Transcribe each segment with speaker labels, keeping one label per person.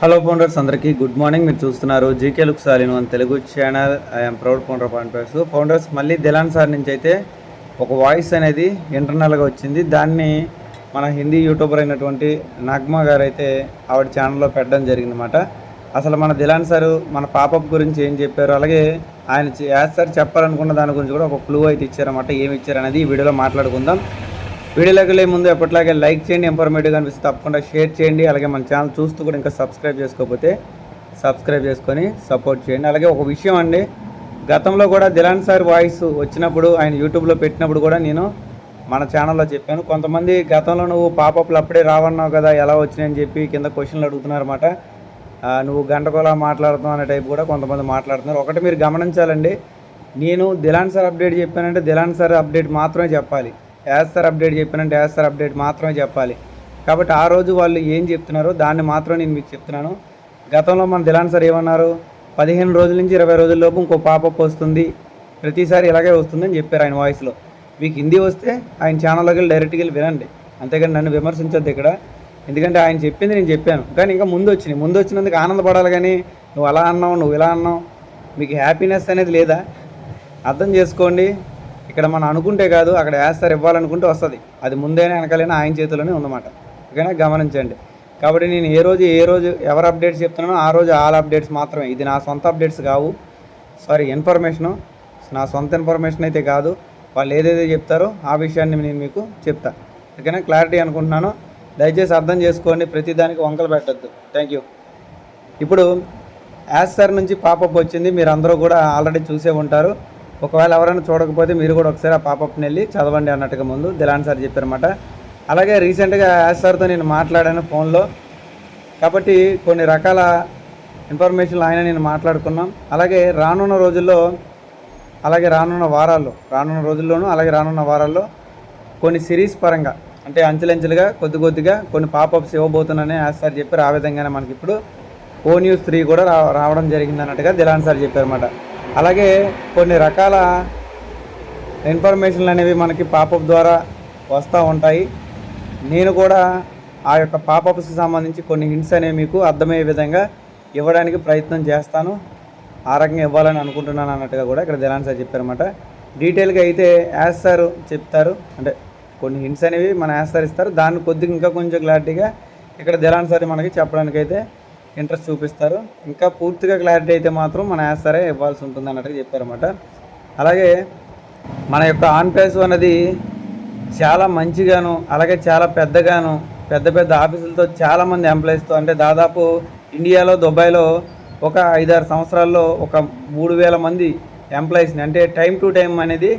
Speaker 1: Hello founders అందరికీ good morning మీరు చూస్తున్నారు GK look సాలిన్ one Telugu channel I'm proud founder point five founders మళ్ళీ దిలాన్ సార్ నుంచి అయితే ఒక వాయిస్ అనేది ఇంటర్నల్గా వచ్చింది. దాన్ని మన హిందీ యూట్యూబర్ అయినటువంటి నగ్మా గారు అయితే ఆవిడ ఛానల్లో పెట్టడం జరిగిందన్నమాట. అసలు మన దిలాన్ సారు మన పాపప్ గురించి ఏం చెప్పారు? అలాగే ఆయన యాజ్ సార్ చెప్పాలనుకున్న దాని గురించి కూడా ఒక క్లూ అయితే ఇచ్చారన్నమాట. ఏమి ఇచ్చారనేది ఈ వీడియోలో మాట్లాడుకుందాం. వీడియోలోకి వెళ్ళే ముందు ఎప్పటిలాగే లైక్ చేయండి ఇన్ఫర్మేటివ్గా అనిపిస్తే తప్పకుండా షేర్ చేయండి. అలాగే మన ఛానల్ చూస్తూ కూడా ఇంకా సబ్స్క్రైబ్ చేసుకోకపోతే సబ్స్క్రైబ్ చేసుకొని సపోర్ట్ చేయండి. అలాగే ఒక విషయం అండి గతంలో కూడా దిలాన్ సార్ వాయిస్ వచ్చినప్పుడు ఆయన యూట్యూబ్లో పెట్టినప్పుడు కూడా నేను మన ఛానల్లో చెప్పాను. కొంతమంది గతంలో నువ్వు పాపప్లు అప్పుడే రావన్నావు కదా ఎలా వచ్చినాయని చెప్పి కింద క్వశ్చన్లు అడుగుతున్నారన్నమాట. నువ్వు గంటకోలా మాట్లాడుతున్నావు అనే టైప్ కూడా కొంతమంది మాట్లాడుతున్నారు. ఒకటి మీరు గమనించాలండి నేను దిలాన్ సార్ అప్డేట్ చెప్పానంటే దిలాన్ సార్ అప్డేట్ మాత్రమే చెప్పాలి. యాజ్ సార్ అప్డేట్ చెప్పానంటే యాజ్ సార్ అప్డేట్ మాత్రమే చెప్పాలి. కాబట్టి ఆ రోజు వాళ్ళు ఏం చెప్తున్నారో దాన్ని మాత్రం నేను మీకు చెప్తున్నాను. గతంలో మన దిలాన్ సార్ ఏమన్నారు? పదిహేను రోజుల నుంచి ఇరవై రోజుల్లోపు ఇంకో పాపప్ వస్తుంది. ప్రతిసారి ఇలాగే వస్తుందని చెప్పారు ఆయన వాయిస్లో. మీకు హిందీ వస్తే ఆయన ఛానల్లోకి వెళ్ళి డైరెక్ట్గా వెళ్ళి వినండి. అంతేగాని నన్ను విమర్శించొద్దు ఇక్కడ. ఎందుకంటే ఆయన చెప్పింది నేను చెప్పాను. కానీ ఇంకా ముందు వచ్చినాయి. ముందు వచ్చినందుకు ఆనందపడాలి కానీ నువ్వు అలా అన్నావు నువ్వు ఇలా అన్నావు. మీకు హ్యాపీనెస్ అనేది లేదా? అర్థం చేసుకోండి. ఇక్కడ మనం అనుకుంటే కాదు అక్కడ వేస్తారు ఇవ్వాలనుకుంటే వస్తుంది. అది ముందైనా వెనకాలైనా ఆయన చేతిలోనే ఉందన్నమాట. ఓకేనా? గమనించండి. కాబట్టి నేను ఏ రోజు ఏ రోజు ఎవరు అప్డేట్స్ చెప్తున్నానో ఆ రోజు ఆల్ అప్డేట్స్ మాత్రమే. ఇది నా సొంత అప్డేట్స్ కావు. Sorry information. నా సొంత ఇన్ఫర్మేషన్ అయితే కాదు. వాళ్ళు ఏదైతే చెప్తారో ఆ విషయాన్ని నేను మీకు చెప్తా. ఓకేనా? క్లారిటీ అనుకుంటున్నాను. దయచేసి అర్థం చేసుకోండి. ప్రతిదానికి వంకలు పెట్టద్దు. Thank you. ఇప్పుడు యాస్ సార్ నుంచి పాపప్ వచ్చింది. మీరు అందరూ కూడా ఆల్రెడీ చూసే ఉంటారు. ఒకవేళ ఎవరైనా చూడకపోతే మీరు కూడా ఒకసారి ఆ పాపప్ని వెళ్ళి చదవండి అన్నట్టుగా ముందు దిలాన్ సార్ చెప్పారన్నమాట. అలాగే రీసెంట్గా యాజ్ సార్తో నేను మాట్లాడాను ఫోన్లో. కాబట్టి కొన్ని రకాల ఇన్ఫర్మేషన్లు ఆయన నేను మాట్లాడుకున్నాం. అలాగే రానున్న రోజుల్లో అలాగే రానున్న వారాల్లో రానున్న రోజుల్లోనూ అలాగే రానున్న వారాల్లో కొన్ని సిరీస్ పరంగా అంటే అంచెలంచెలుగా కొద్ది కొద్దిగా కొన్ని పాపప్స్ ఇవ్వబోతున్నానని యాజ్ సార్ చెప్పారు. ఆ విధంగానే మనకి ఇప్పుడు ఓ న్యూస్ త్రీ కూడా రావడం జరిగింది అన్నట్టుగా దిలాన్ సార్ చెప్పారన్నమాట. అలాగే కొన్ని రకాల ఇన్ఫర్మేషన్లు అనేవి మనకి పాపప్ ద్వారా వస్తూ ఉంటాయి. నేను కూడా ఆ యొక్క పాపప్స్కి సంబంధించి కొన్ని హింట్స్ అనేవి మీకు అర్థమయ్యే విధంగా ఇవ్వడానికి ప్రయత్నం చేస్తాను. ఆ రకంగా ఇవ్వాలని అనుకుంటున్నాను అన్నట్టుగా కూడా ఇక్కడ దిలాన్ సార్ చెప్పారన్నమాట. డీటెయిల్గా అయితే యాస్ సార్ చెప్తారు. అంటే కొన్ని హింట్స్ అనేవి మన యాస్ సార్ ఇస్తారు. దాన్ని కొద్దిగా ఇంకా కొంచెం క్లారిటీగా ఇక్కడ దిలాన్ సార్ మనకి చెప్పడానికి అయితే ఇంట్రెస్ట్ చూపిస్తారు. ఇంకా పూర్తిగా క్లారిటీ అయితే మాత్రం మన యాసరే ఇవ్వాల్సి ఉంటుంది అన్నట్టుగా చెప్పారన్నమాట. అలాగే మన యొక్క ఆన్ పేస్ అనేది చాలా మంచిగాను అలాగే చాలా పెద్దగాను పెద్ద పెద్ద ఆఫీసులతో చాలామంది ఎంప్లాయీస్తో అంటే దాదాపు ఇండియాలో దుబాయ్లో ఒక ఐదారు సంవత్సరాల్లో ఒక మూడు వేల మంది ఎంప్లాయీస్ని అంటే టైం టు టైం అనేది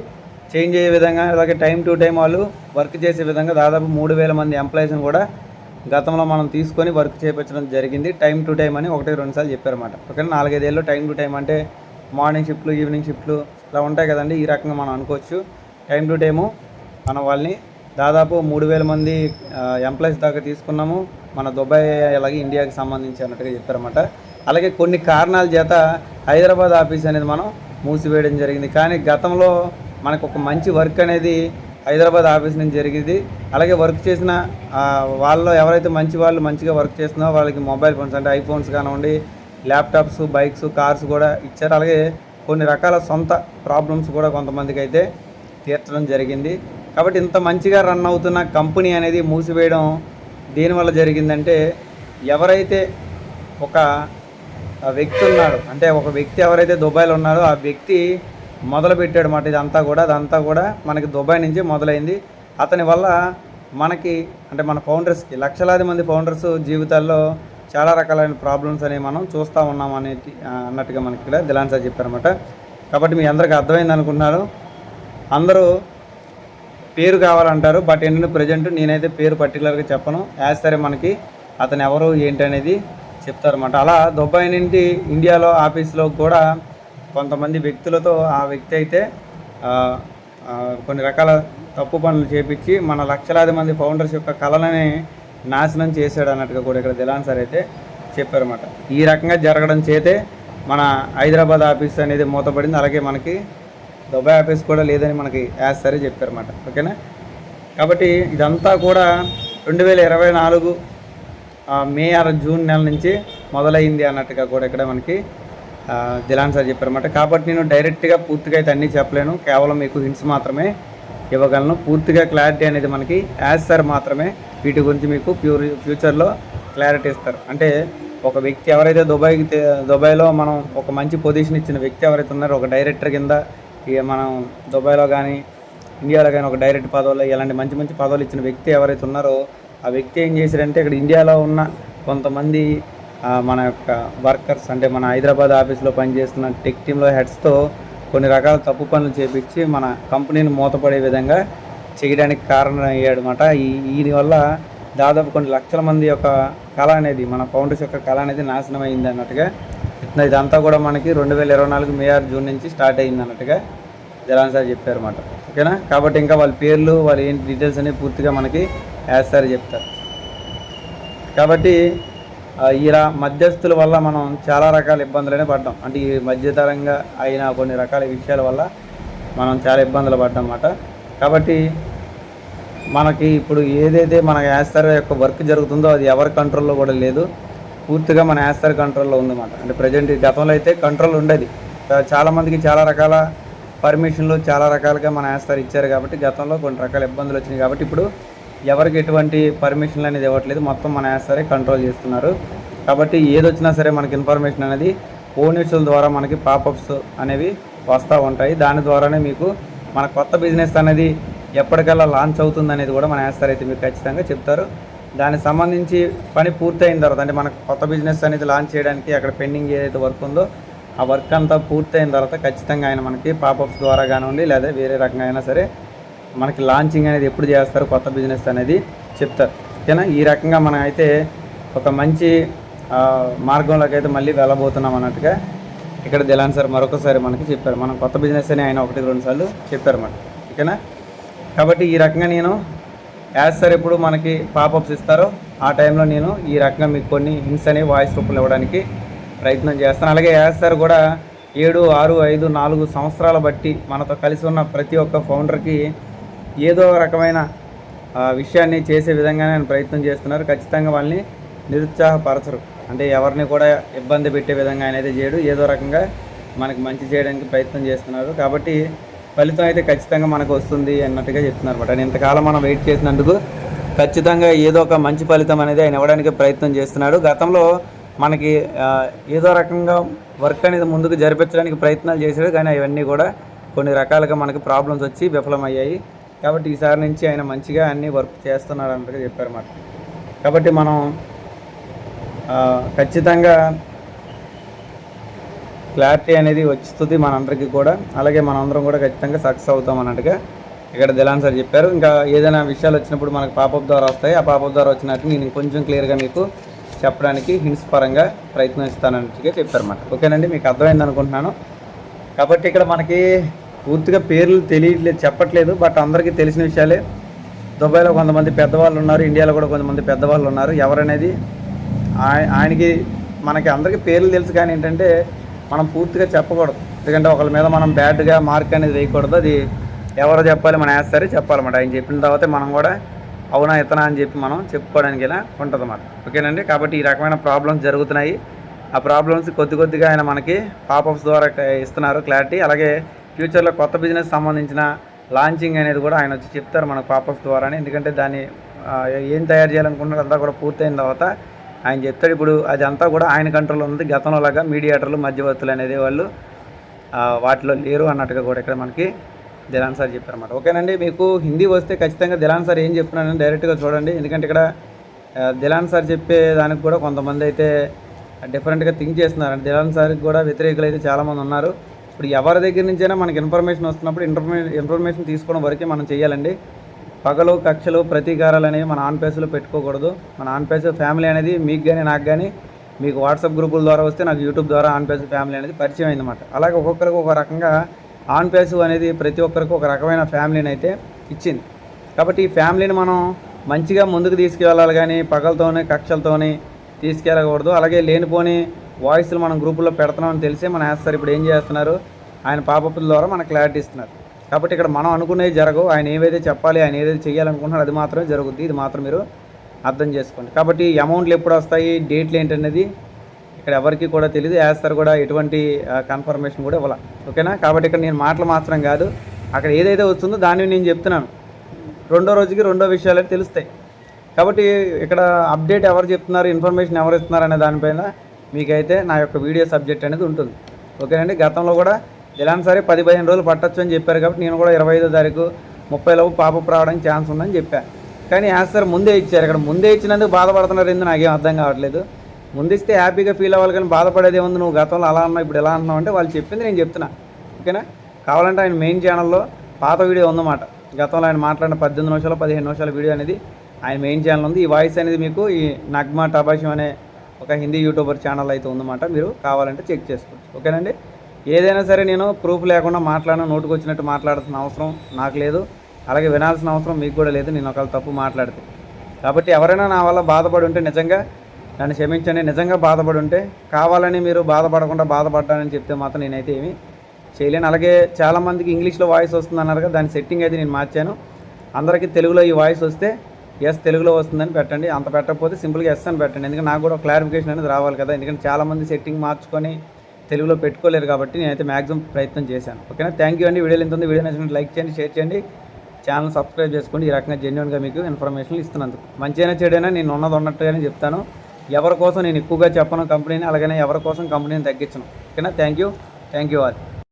Speaker 1: చేంజ్ అయ్యే విధంగా అలాగే టైం టు టైం వాళ్ళు వర్క్ చేసే విధంగా దాదాపు మూడు వేల మంది ఎంప్లాయీస్ని కూడా గతంలో మనం తీసుకొని వర్క్ చేయించడం జరిగింది. టైం టు టైం అని ఒకటి రెండు సార్లు చెప్పారన్నమాట. ఒకవేళ నాలుగైదేళ్ళు టైం టు టైం అంటే మార్నింగ్ షిఫ్ట్లు ఈవినింగ్ షిఫ్ట్లు ఇలా ఉంటాయి కదండి. ఈ రకంగా మనం అనుకోవచ్చు. టైం టు టైము మనం వాళ్ళని దాదాపు మూడు వేల మంది ఎంప్లాయీస్ దాకా తీసుకున్నాము. మన దుబాయ్ అలాగే ఇండియాకి సంబంధించి అన్నట్టుగా చెప్పారన్నమాట. అలాగే కొన్ని కారణాల చేత హైదరాబాద్ ఆఫీస్ అనేది మనం మూసివేయడం జరిగింది. కానీ గతంలో మనకు ఒక మంచి వర్క్ అనేది హైదరాబాద్ ఆఫీస్ నుంచి జరిగింది. అలాగే వర్క్ చేసిన వాళ్ళలో వాళ్ళు ఎవరైతే మంచి వాళ్ళు మంచిగా వర్క్ చేస్తున్నారో వాళ్ళకి మొబైల్ ఫోన్స్ అంటే ఐఫోన్స్ కానివ్వండి ల్యాప్టాప్స్ బైక్స్ కార్స్ కూడా ఇచ్చారు. అలాగే కొన్ని రకాల సొంత ప్రాబ్లమ్స్ కూడా కొంతమందికి అయితే తీర్చడం జరిగింది. కాబట్టి ఇంత మంచిగా రన్ అవుతున్న కంపెనీ అనేది మూసివేయడం దీనివల్ల జరిగిందంటే ఎవరైతే ఒక వ్యక్తి ఉన్నాడు అంటే ఒక వ్యక్తి ఎవరైతే దుబాయ్లో ఉన్నాడో ఆ వ్యక్తి మొదలు పెట్టాడు మాట ఇదంతా కూడా అదంతా కూడా మనకి దుబాయ్ నుంచి మొదలైంది. అతని వల్ల మనకి అంటే మన ఫౌండర్స్కి లక్షలాది మంది ఫౌండర్స్ జీవితాల్లో చాలా రకాలైన ప్రాబ్లమ్స్ అనేవి మనం చూస్తూ ఉన్నాం అనేది అన్నట్టుగా మనకి ఇక్కడ దిలాన్ సార్ చెప్పారన్నమాట. కాబట్టి మీ అందరికీ అర్థమైంది అనుకున్నారు అందరూ పేరు కావాలంటారు బట్ ఏంటంటే ప్రజెంట్ నేనైతే పేరు పర్టికులర్గా చెప్పను. యాజ్ సరే మనకి అతను ఎవరు ఏంటి అనేది చెప్తారన్నమాట. అలా దుబాయ్ నుండి ఇండియాలో ఆఫీస్లో కూడా కొంతమంది వ్యక్తులతో ఆ వ్యక్తి అయితే కొన్ని రకాల తప్పు పనులు చేపించి మన లక్షలాది మంది ఫౌండర్స్ యొక్క కళలని నాశనం చేశాడు అన్నట్టుగా కూడా ఇక్కడ దిలాన్ సార్ అయితే చెప్పారన్నమాట. ఈ రకంగా జరగడం చేతే మన హైదరాబాద్ ఆఫీస్ అనేది మూతపడింది. అలాగే మనకి దుబాయ్ ఆఫీస్ కూడా లేదని మనకి యాజ్ సరే చెప్పారన్నమాట. ఓకేనా? కాబట్టి ఇదంతా కూడా రెండు వేల ఇరవై నాలుగు మే ఆరు జూన్ నెల నుంచి మొదలైంది అన్నట్టుగా కూడా ఇక్కడ మనకి దిలాన్ సార్ చెప్పారన్నమాట కాబట్టి నేను డైరెక్ట్గా పూర్తిగా అయితే అన్నీ చెప్పలేను. కేవలం మీకు హింట్స్ మాత్రమే ఇవ్వగలను. పూర్తిగా క్లారిటీ అనేది మనకి యాజ్ సార్ మాత్రమే వీటి గురించి మీకు ప్యూర్ ఫ్యూచర్లో క్లారిటీ ఇస్తారు. అంటే ఒక వ్యక్తి ఎవరైతే దుబాయ్కి దుబాయ్లో మనం ఒక మంచి పొజిషన్ ఇచ్చిన వ్యక్తి ఎవరైతే ఉన్నారో ఒక డైరెక్టర్ కింద ఇక మనం దుబాయ్లో కానీ ఇండియాలో కానీ ఒక డైరెక్ట్ పదవులు ఇలాంటి మంచి మంచి పదవులు ఇచ్చిన వ్యక్తి ఎవరైతే ఉన్నారో ఆ వ్యక్తి ఏం చేశారంటే ఇక్కడ ఇండియాలో ఉన్న కొంతమంది మన యొక్క వర్కర్స్ అంటే మన హైదరాబాద్ ఆఫీస్లో పనిచేస్తున్న టెక్ టీంలో హెడ్స్తో కొన్ని రకాల తప్పు పనులు చేపించి మన కంపెనీని మూతపడే విధంగా చేయడానికి కారణం అయ్యాడనమాట ఈ దీని వల్ల దాదాపు కొన్ని లక్షల మంది యొక్క కళ అనేది మన ఫౌండర్స్ యొక్క కళ అనేది నాశనం అయింది అన్నట్టుగా ఇదంతా కూడా మనకి రెండు వేల ఇరవై నాలుగు మే ఆర్ జూన్ నుంచి స్టార్ట్ అయింది అన్నట్టుగా జలాన్ సార్ చెప్పారు అనమాట ఓకేనా? కాబట్టి ఇంకా వాళ్ళ పేర్లు వాళ్ళ ఏంటి డీటెయిల్స్ అనేవి పూర్తిగా మనకి యాజ్ సార్ చెప్తారు. కాబట్టి ఇలా మధ్యస్థుల వల్ల మనం చాలా రకాల ఇబ్బందులనే పడ్డాం. అంటే ఈ మధ్యతరంగా అయిన కొన్ని రకాల విషయాల వల్ల మనం చాలా ఇబ్బందులు పడ్డాం అన్నమాట కాబట్టి మనకి ఇప్పుడు ఏదైతే మన యాస్తర్ యొక్క వర్క్ జరుగుతుందో అది ఎవరి కంట్రోల్లో కూడా లేదు. పూర్తిగా మన యాస్తర్ కంట్రోల్లో ఉందన్నమాట. అంటే ప్రజెంట్ గతంలో అయితే కంట్రోల్ ఉండేది. చాలామందికి చాలా చాలా రకాల పర్మిషన్లు చాలా రకాలుగా మన యాస్తర్ ఇచ్చారు కాబట్టి గతంలో కొన్ని రకాల ఇబ్బందులు వచ్చినాయి. కాబట్టి ఇప్పుడు ఎవరికి ఎటువంటి పర్మిషన్లు అనేది ఇవ్వట్లేదు. మొత్తం మన యాసరే కంట్రోల్ చేస్తున్నారు. కాబట్టి ఏది వచ్చినా సరే మనకి ఇన్ఫర్మేషన్ అనేది ఓన్యూస్ల ద్వారా మనకి పాపప్స్ అనేవి వస్తూ ఉంటాయి. దాని ద్వారానే మీకు మన కొత్త బిజినెస్ అనేది ఎప్పటికల్లా లాంచ్ అవుతుంది అనేది కూడా మన యాస్తారు అయితే మీకు ఖచ్చితంగా చెప్తారు. దానికి సంబంధించి పని పూర్తయిన తర్వాత అంటే మనకు కొత్త బిజినెస్ అనేది లాంచ్ చేయడానికి అక్కడ పెండింగ్ ఏదైతే వర్క్ ఉందో ఆ వర్క్ అంతా పూర్తయిన తర్వాత ఖచ్చితంగా ఆయన మనకి పాపప్స్ ద్వారా కానివ్వండి లేదా వేరే రకంగా అయినా సరే మనకి లాంచింగ్ అనేది ఎప్పుడు చేస్తారు కొత్త బిజినెస్ అనేది చెప్తారు. ఓకేనా? ఈ రకంగా మనం అయితే ఒక మంచి మార్గంలోకి అయితే మళ్ళీ వెళ్ళబోతున్నాం అన్నట్టుగా ఇక్కడ దిలాన్ సార్ మరొకసారి మనకి చెప్పారు. మనం కొత్త బిజినెస్ అని ఆయన ఒకటి రెండు సార్లు చెప్పారు అన్నమాట ఓకేనా? కాబట్టి ఈ రకంగా నేను యాజ్ సార్ ఎప్పుడు మనకి పాపప్స్ ఇస్తారో ఆ టైంలో నేను ఈ రకంగా మీకు కొన్ని హింట్స్ అనేవి వాయిస్ రూపంలో ఇవ్వడానికి ప్రయత్నం చేస్తాను. అలాగే యాజ్ సార్ కూడా ఏడు ఆరు ఐదు నాలుగు సంవత్సరాల బట్టి మనతో కలిసి ఉన్న ప్రతి ఒక్క ఫౌండర్కి ఏదో రకమైన విషయాన్ని చేసే విధంగానే ఆయన ప్రయత్నం చేస్తున్నారు. ఖచ్చితంగా వాళ్ళని నిరుత్సాహపరచరు. అంటే ఎవరిని కూడా ఇబ్బంది పెట్టే విధంగా ఆయన అయితే చేయడు. ఏదో రకంగా మనకి మంచి చేయడానికి ప్రయత్నం చేస్తున్నారు. కాబట్టి ఫలితం అయితే ఖచ్చితంగా మనకు వస్తుంది అన్నట్టుగా చెప్తున్నారు అనమాట ఇంతకాలం మనం వెయిట్ చేసినందుకు ఖచ్చితంగా ఏదో ఒక మంచి ఫలితం అనేది ఆయన ఇవ్వడానికి ప్రయత్నం చేస్తున్నాడు. గతంలో మనకి ఏదో రకంగా వర్క్ అనేది ముందుకు జరిపించడానికి ప్రయత్నాలు చేశాడు. కానీ అవన్నీ కూడా కొన్ని రకాలుగా మనకి ప్రాబ్లమ్స్ వచ్చి విఫలమయ్యాయి. కాబట్టి ఈసారి నుంచి ఆయన మంచిగా అన్ని వర్క్ చేస్తున్నాడు అన్నట్టుగా చెప్పారన్నమాట కాబట్టి మనం ఖచ్చితంగా క్లారిటీ అనేది వస్తుంది మనందరికీ కూడా. అలాగే మనందరం కూడా ఖచ్చితంగా సక్సెస్ అవుతాం అన్నట్టుగా ఇక్కడ దిలాన్ సార్ చెప్పారు. ఇంకా ఏదైనా విషయాలు వచ్చినప్పుడు మనకు పాపప్ ద్వారా వస్తాయి. ఆ పాపప్ ద్వారా వచ్చినట్టు నేను కొంచెం క్లియర్గా మీకు చెప్పడానికి హింట్స్ పరంగా ప్రయత్నిస్తానన్నట్టుగా చెప్పారన్నమాట ఓకేనండి మీకు అర్థమైంది అనుకుంటున్నాను కాబట్టి ఇక్కడ మనకి పూర్తిగా పేర్లు తెలియట్లేదు చెప్పట్లేదు బట్ అందరికీ తెలిసిన విషయాలే. దుబాయ్లో కొంతమంది పెద్దవాళ్ళు ఉన్నారు ఇండియాలో కూడా కొంతమంది పెద్దవాళ్ళు ఉన్నారు. ఎవరనేది ఆయ- ఆయనకి మనకి అందరికీ పేర్లు తెలుసు కానీ ఏంటంటే మనం పూర్తిగా చెప్పకూడదు. ఎందుకంటే ఒకళ్ళ మీద మనం బ్యాడ్గా మార్క్ అనేది వేయకూడదు. అది ఎవరు చెప్పాలి మన వేస్తారే చెప్పాలన్నమాట. ఆయన చెప్పిన తర్వాత మనం కూడా అవునా ఇతనా అని చెప్పి మనం చెప్పుకోవడానికి ఇలా ఉంటుంది అన్నమాట ఓకేనండి? కాబట్టి ఈ రకమైన ప్రాబ్లమ్స్ జరుగుతున్నాయి. ఆ ప్రాబ్లమ్స్ కొద్ది కొద్దిగా ఆయన మనకి పాపప్స్ ద్వారా ఇస్తున్నారు క్లారిటీ అలాగే ఫ్యూచర్లో కొత్త బిజినెస్ సంబంధించిన లాంచింగ్ అనేది కూడా ఆయన వచ్చి చెప్తారు మనకు పాపప్స్ ద్వారానే. ఎందుకంటే దాన్ని ఏం తయారు చేయాలనుకుంటున్నారో అంతా కూడా పూర్తయిన తర్వాత ఆయన చెప్తాడు. ఇప్పుడు అదంతా కూడా ఆయన కంట్రోల్లో ఉంది. గతంలో లాగా మీడియేటర్లు మధ్యవర్తులు అనేది వాళ్ళు వాటిలో లేరు అన్నట్టుగా కూడా ఇక్కడ మనకి దిలాన్ సార్ చెప్పారన్నమాట. ఓకేనండి మీకు హిందీ వస్తే ఖచ్చితంగా దిలాన్ సార్ ఏం చెప్తున్నానని డైరెక్ట్గా చూడండి. ఎందుకంటే ఇక్కడ దిలాన్ సార్ చెప్పే దానికి కూడా కొంతమంది అయితే డిఫరెంట్గా థింక్ చేస్తున్నారు దిలాన్ సార్కి కూడా వ్యతిరేకులు అయితే చాలామంది ఉన్నారు. ఇప్పుడు ఎవరి దగ్గర నుంచైనా మనకి ఇన్ఫర్మేషన్ వస్తున్నప్పుడు ఇన్ఫర్మే ఇన్ఫర్మేషన్ తీసుకోవడం వరకే మనం చేయాలండి. పగలు కక్షలు ప్రతీకారాలు అనేవి మన ఆన్ పేస్లో పెట్టుకోకూడదు. మన ఆన్ పేస్ ఫ్యామిలీ అనేది మీకు కానీ నాకు కానీ మీకు వాట్సాప్ గ్రూపుల ద్వారా వస్తే నాకు యూట్యూబ్ ద్వారా ఆన్ పేస్ ఫ్యామిలీ అనేది పరిచయం అయిందన్నమాట. అలాగే ఒక్కొక్కరికి ఒక రకంగా ఆన్ పేస్ అనేది ప్రతి ఒక్కరికి ఒక రకమైన ఫ్యామిలీని అయితే ఇచ్చింది. కాబట్టి ఈ ఫ్యామిలీని మనం మంచిగా ముందుకు తీసుకెళ్ళాలి కానీ పగలతోనే కక్షలతోని తీసుకెళ్ళకూడదు. అలాగే లేనిపోని వాయిస్లు మనం గ్రూపుల్లో పెడుతున్నామని తెలిసే మన యాస్తారు ఇప్పుడు ఏం చేస్తున్నారు? ఆయన పాపపుల ద్వారా మనకు క్లారిటీ ఇస్తున్నారు. కాబట్టి ఇక్కడ మనం అనుకునేది జరగవు. ఆయన ఏవైతే చెప్పాలి ఆయన ఏదైతే చేయాలనుకుంటున్నారో అది మాత్రమే జరుగుద్ది. ఇది మాత్రం మీరు అర్థం చేసుకోండి. కాబట్టి అమౌంట్లు ఎప్పుడు వస్తాయి? డేట్లు ఏంటనేది ఇక్కడ ఎవరికి కూడా తెలియదు యాస్తారు కూడా ఎటువంటి కన్ఫర్మేషన్ కూడా ఇవ్వాల. ఓకేనా? కాబట్టి ఇక్కడ నేను మాటలు మాత్రం కాదు. అక్కడ ఏదైతే వస్తుందో దాన్ని నేను చెప్తున్నాను. రెండో రోజుకి రెండో విషయాలు అయితే తెలుస్తాయి. కాబట్టి ఇక్కడ అప్డేట్ ఎవరు చెప్తున్నారు? ఇన్ఫర్మేషన్ ఎవరు ఇస్తున్నారు అనే దానిపైన మీకైతే నా యొక్క వీడియో సబ్జెక్ట్ అనేది ఉంటుంది. ఓకేనండి? గతంలో కూడా ఇలాంటి సరే పది పదిహేను రోజులు పట్టొచ్చు అని చెప్పారు కాబట్టి నేను కూడా ఇరవై ఐదో తారీఖు ముప్పై లోపు పాపపు రావడానికి ఛాన్స్ ఉందని చెప్పాను కానీ యాస్తారు ముందే ఇచ్చారు. ఇక్కడ ముందే ఇచ్చినందుకు బాధపడుతున్నారు ఏందో నాకేం అర్థం కావట్లేదు. ముందు ఇస్తే హ్యాపీగా ఫీల్ అవ్వాలి కానీ బాధపడేది ఉంది నువ్వు గతంలో అలా అన్నావు ఇప్పుడు ఎలా అన్నావు అంటే వాళ్ళు చెప్పింది నేను చెప్తున్నా. ఓకేనా? కావాలంటే ఆయన మెయిన్ ఛానల్లో పాత వీడియో ఉందన్నమాట. గతంలో ఆయన మాట్లాడిన పద్దెనిమిది నిమిషాలు పదిహేను నిమిషాల వీడియో అనేది ఆయన మెయిన్ ఛానల్ ఉంది. ఈ వాయిస్ అనేది మీకు ఈ నగ్మా టబాషం అనే ఒక హిందీ యూట్యూబర్ ఛానల్ అయితే ఉందన్నమాట. మీరు కావాలంటే చెక్ చేసుకోవచ్చు. ఓకేనండి? ఏదైనా సరే నేను ప్రూఫ్ లేకుండా మాట్లాడిన నోటుకు వచ్చినట్టు మాట్లాడాల్సిన అవసరం నాకు లేదు. అలాగే వినాల్సిన అవసరం మీకు కూడా లేదు. నేను ఒకవేళ తప్పు మాట్లాడితే. కాబట్టి ఎవరైనా నా వల్ల బాధపడి ఉంటే నిజంగా నన్ను క్షమించండి. నిజంగా బాధపడి ఉంటే కావాలని మీరు బాధపడకుండా బాధపడ్డానని చెప్తే మాత్రం నేనైతే ఏమీ చేయలేను. అలాగే చాలామందికి ఇంగ్లీష్లో వాయిస్ వస్తుంది అన్నారు కదా దాని సెట్టింగ్ అయితే నేను మార్చాను. అందరికీ తెలుగులో ఈ వాయిస్ వస్తే ఎస్ తెలుగులో వస్తుందని పెట్టండి. అంత పెట్టకపోతే సింపుల్గా ఎస్ అని పెట్టండి. ఎందుకంటే నాకు కూడా క్లారిఫికేషన్ అనేది రావాలి కదా. ఎందుకంటే చాలామంది సెట్టింగ్ మార్చుకొని తెలుగులో పెట్టుకోలేరు కాబట్టి నేనైతే మ్యాక్సిమం ప్రయత్నం చేశాను. ఓకేనా? థ్యాంక్ యూ అండి. వీడియోలు ఎంత ఉంది. వీడియో నచ్చినట్టు లైక్ చేయండి షేర్ చేయండి. ఛానల్ సబ్స్క్రైబ్ చేసుకోండి. ఈ రకంగా జెన్యున్గా మీకు ఇన్ఫర్మేషన్ ఇస్తున్నందుకు. మంచిగా చెడైనా నేను ఉన్నది ఉన్నట్టుగానే చెప్తాను. ఎవరి కోసం నేను ఎక్కువగా చెప్పను కంపెనీని అలాగనే ఎవరి కోసం కంపెనీని తగ్గించను. ఓకేనా? Thank you thank you all.